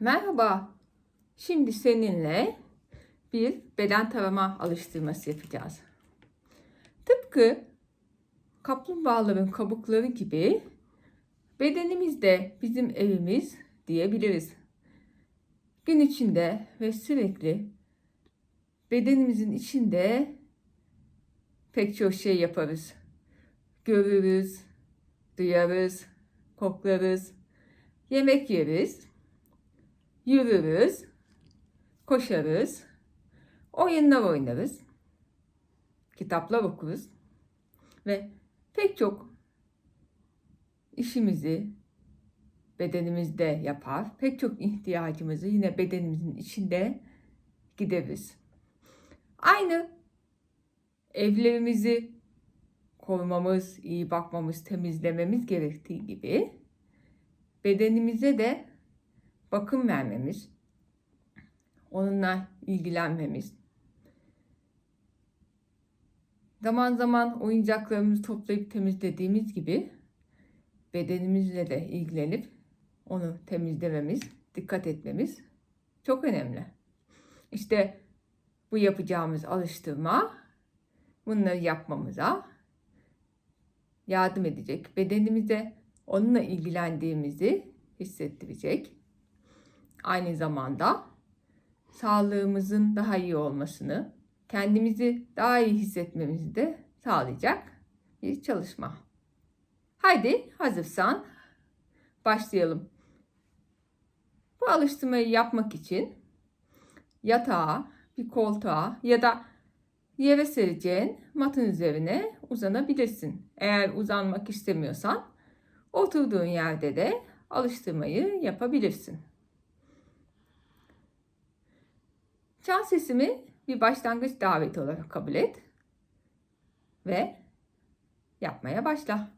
Merhaba. Şimdi seninle bir beden tarama alıştırması yapacağız. Tıpkı kaplumbağaların kabukları gibi bedenimiz de bizim evimiz diyebiliriz. Gün içinde ve sürekli bedenimizin içinde pek çok şey yaparız. Görürüz, duyarız, koklarız, yemek yeriz, yürürüz, koşarız, oyunlar oynarız, kitaplar okuruz ve pek çok işimizi bedenimizde yapar. Pek çok ihtiyacımızı yine bedenimizin içinde gideriz. Aynı evlerimizi korumamız, iyi bakmamız, temizlememiz gerektiği gibi bedenimize de bakım vermemiz, onunla ilgilenmemiz, zaman zaman oyuncaklarımızı toplayıp temizlediğimiz gibi bedenimizle de ilgilenip onu temizlememiz, dikkat etmemiz çok önemli. İşte bu yapacağımız alıştırma bunları yapmamıza yardım edecek. Bedenimize onunla ilgilendiğimizi hissettirecek. Aynı zamanda sağlığımızın daha iyi olmasını, kendimizi daha iyi hissetmemizi de sağlayacak bir çalışma. Haydi hazırsan başlayalım. Bu alıştırmayı yapmak için yatağa, bir koltuğa ya da yere sereceğin matın üzerine uzanabilirsin. Eğer uzanmak istemiyorsan oturduğun yerde de alıştırmayı yapabilirsin. Çan sesimi bir başlangıç daveti olarak kabul et ve yapmaya başla.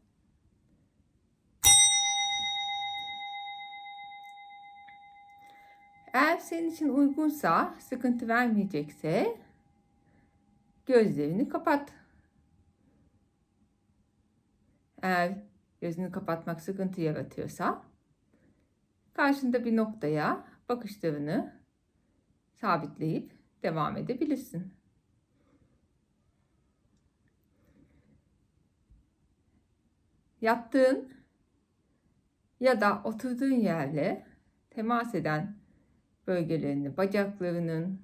Eğer senin için uygunsa, sıkıntı vermeyecekse gözlerini kapat. Eğer gözünü kapatmak sıkıntı yaratıyorsa karşında bir noktaya bakışlarını sabitleyip devam edebilirsin. Yattığın ya da oturduğun yerle temas eden bölgelerini, bacaklarının,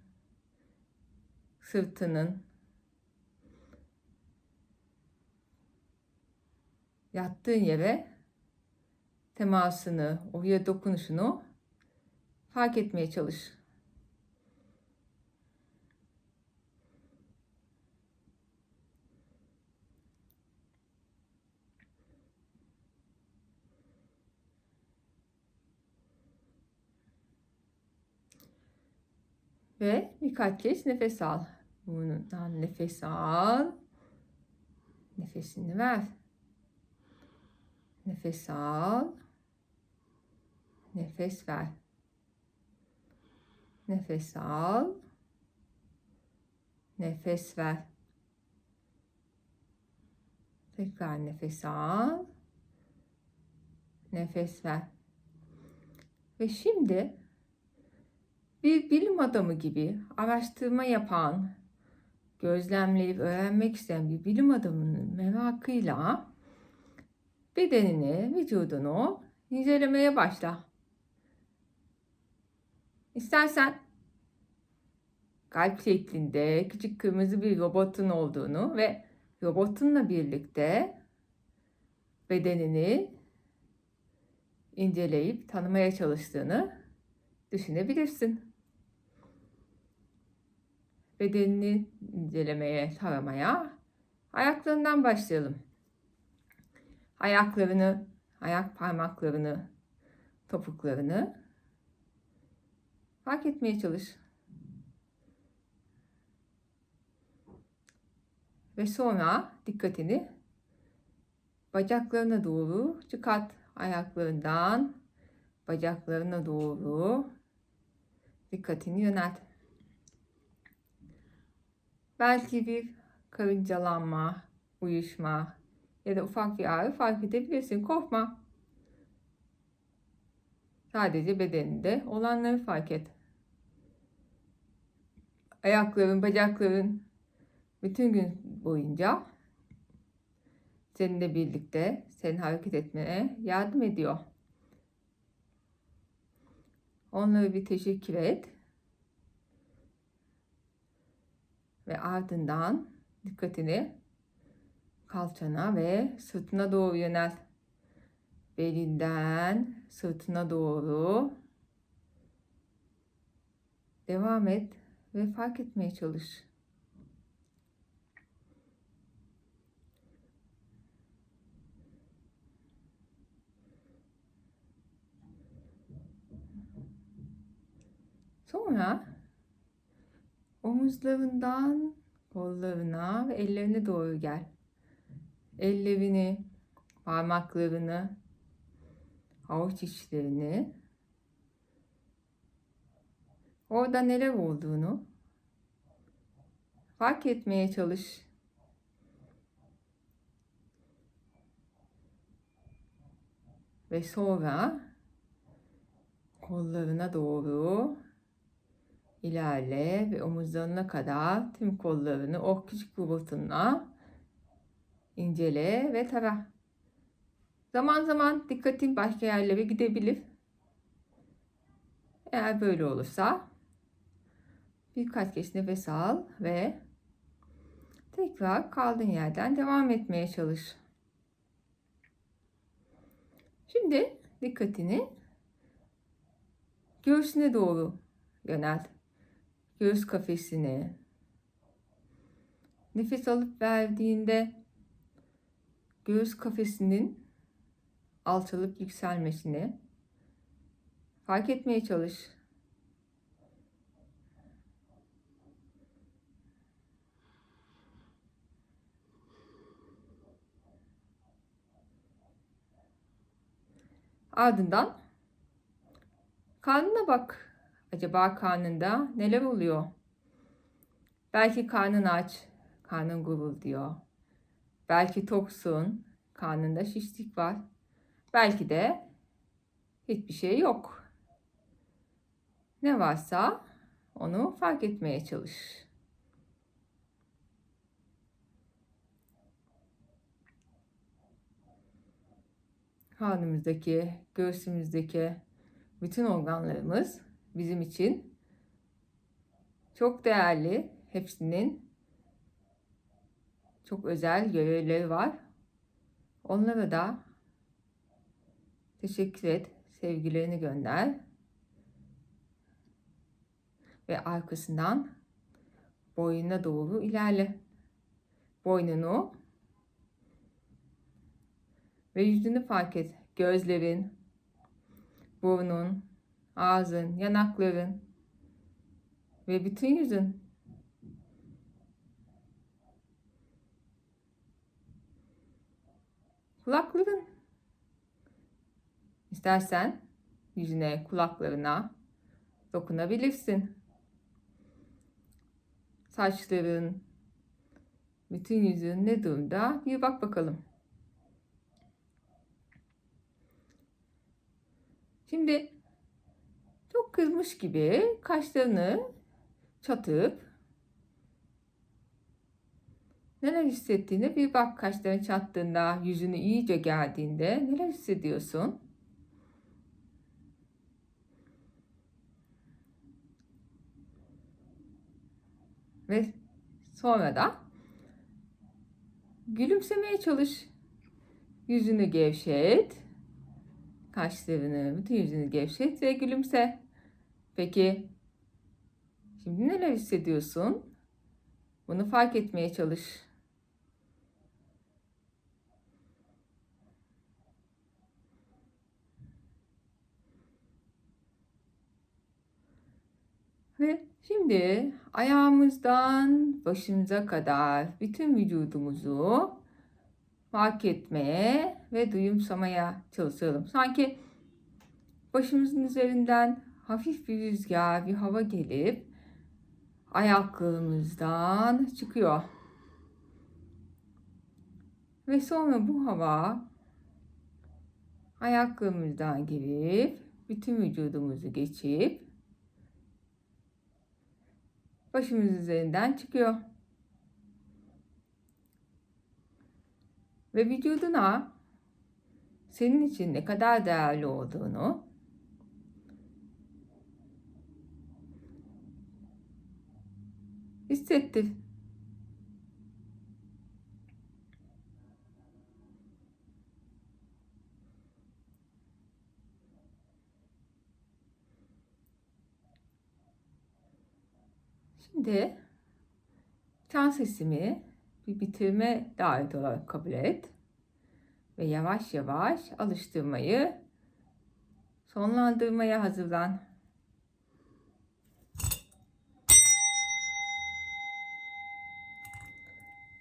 sırtının, yattığın yere temasını, oraya dokunuşunu fark etmeye çalış. Ve birkaç kez nefes al. Burnundan nefes al. Nefesini ver. Nefes al. Nefes ver. Nefes al. Nefes ver. Tekrar nefes al. Nefes ver. Ve şimdi bir bilim adamı gibi araştırma yapan, gözlemleyip öğrenmek isteyen bir bilim adamının merakıyla bedenini, vücudunu incelemeye başla. İstersen kalp şeklinde küçük kırmızı bir robotun olduğunu ve robotunla birlikte bedenini inceleyip tanımaya çalıştığını düşünebilirsin. Bedenini incelemeye, taramaya ayaklarından başlayalım ayaklarını, ayak parmaklarını, topuklarını fark etmeye çalış. Ve sonra dikkatini bacaklarına doğru çıkart. Ayaklarından bacaklarına doğru dikkatini yönelt. Belki bir karıncalanma, uyuşma, ya da ufak bir ağrı fark edebilirsin. Korkma. Sadece bedeninde olanları fark et. Ayakların, bacakların bütün gün boyunca seninle birlikte senin hareket etmene yardım ediyor. Onlara bir teşekkür et. Ve ardından dikkatini kalçana ve sırtına doğru yönel. Belinden sırtına doğru devam et ve fark etmeye çalış. Sonra omuzlarından kollarına ve ellerine doğru gel. Ellerini, parmaklarını, avuç içlerini orada neler olduğunu fark etmeye çalış. Ve sonra kollarına doğru ilerle ve omuzlarına kadar tüm kollarını o küçük robotunla incele ve tara. Zaman zaman dikkatin başka yerlere gidebilir. Eğer böyle olursa birkaç kez nefes al ve tekrar kaldığın yerden devam etmeye çalış. Şimdi dikkatini göğsüne doğru yönelt. Göğüs kafesine. Nefes alıp verdiğinde göğüs kafesinin alçalıp yükselmesini fark etmeye çalış. Ardından karnına bak. Acaba karnında neler oluyor? Belki karnın aç, karnın gurulduyor. Belki toksun, karnında şişlik var. Belki de hiçbir şey yok. Ne varsa onu fark etmeye çalış. Karnımızdaki, göğsümüzdeki bütün organlarımız bizim için çok değerli. Hepsinin çok özel görevleri var. Onlara da teşekkür et, sevgilerini gönder. Ve arkasından boynuna doğru ilerle. Boynunu ve yüzünü fark et. Gözlerin, burnun, ağzın, yanakların ve bütün yüzün. Kulakların. İstersen yüzüne, kulaklarına dokunabilirsin. Saçların, bütün yüzün ne durumda? Bir bak bakalım. Şimdi kızmış gibi kaşlarını çatıp neler hissettiğine bir bak kaşlarını çattığında, yüzünü iyice geldiğinde neler hissediyorsun? Ve sonra da gülümsemeye çalış. Yüzünü gevşet. Kaşlarını, bütün yüzünü gevşet ve gülümse. Peki şimdi neler hissediyorsun? Bunu fark etmeye çalış. Ve şimdi ayağımızdan başımıza kadar bütün vücudumuzu fark etmeye ve duyumsamaya çalışalım. Sanki başımızın üzerinden hafif bir rüzgar, bir hava gelip ayaklarımızdan çıkıyor. Ve sonra bu hava ayaklarımızdan girip bütün vücudumuzu geçip başımız üzerinden çıkıyor. Ve vücuduna senin için ne kadar değerli olduğunu hissettir. Şimdi çan sesimi bir bitirme davet olarak kabul et ve yavaş yavaş alıştırmayı sonlandırmaya hazırlan.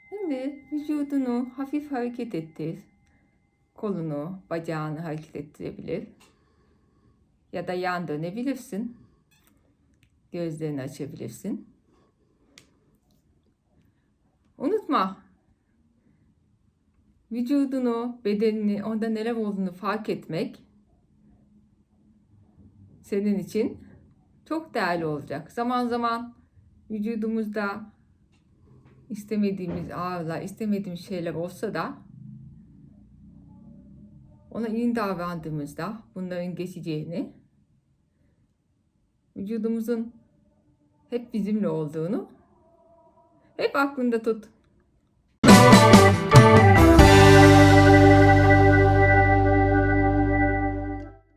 Şimdi vücudunu hafif hareket ettir. Kolunu, bacağını hareket ettirebilir. Ya da yan dönebilirsin. Gözlerini açabilirsin. Unutma. Vücudunu, bedenini, onda neler olduğunu fark etmek senin için çok değerli olacak. Zaman zaman vücudumuzda istemediğimiz ağrılar, istemediğimiz şeyler olsa da ona iyi davrandığımızda bunların geçeceğini, vücudumuzun hep bizimle olduğunu hep aklında tut.